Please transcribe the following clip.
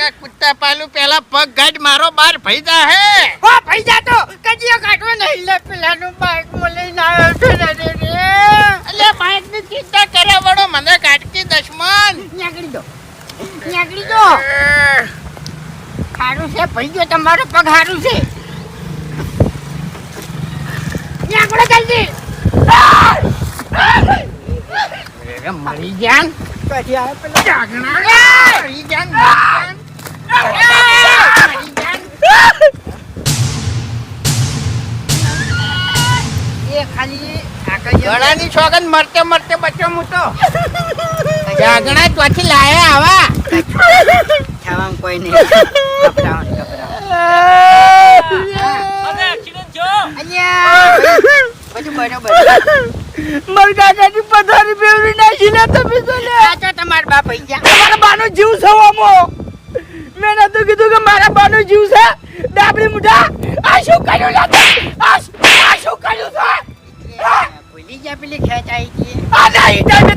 કા કુત્તા પાલું પેલા પગ ગાડ મારો બાર ભઈજા હે. ઓ પૈસા તો. કજીઓ કાઢવો નહીં. લે પેલાનું બાઈકમાં લઈને આવ્યો છે રે રે. એટલે બાઈકની ચિંતા કરે વડો મને કાટકી દશમન. નીકળી દો. નીકળી દો. સારું છે ભઈજો તમારો પગ સારું છે. નીકળો જલ્દી. મરી જાન. કજી આવે પેલા જાગણા મરી જાન એ ખાલી ગળાની છોગન મરતે મરતે બચ્યો હું તો. જાગણા ત્યાંથી લાયા આવા. છાવાંગ કોઈ નહીં. કપડાં અને એક્સિડન્ટ થયો અલ્યા બધું બરોબર. મારા કાકાની પથારી ને તો લે આ તમારા બાપ પૈ ગયા. મારા બાનો જીવ છે ઓમો. મેં નતું કીધું કે મારા બાનો જીવ છે. ડાબડી મુઠા આ શું કર્યું લે તે? આ શું- આ શું ગયા પેલી ખેંચાઈ ગઈ.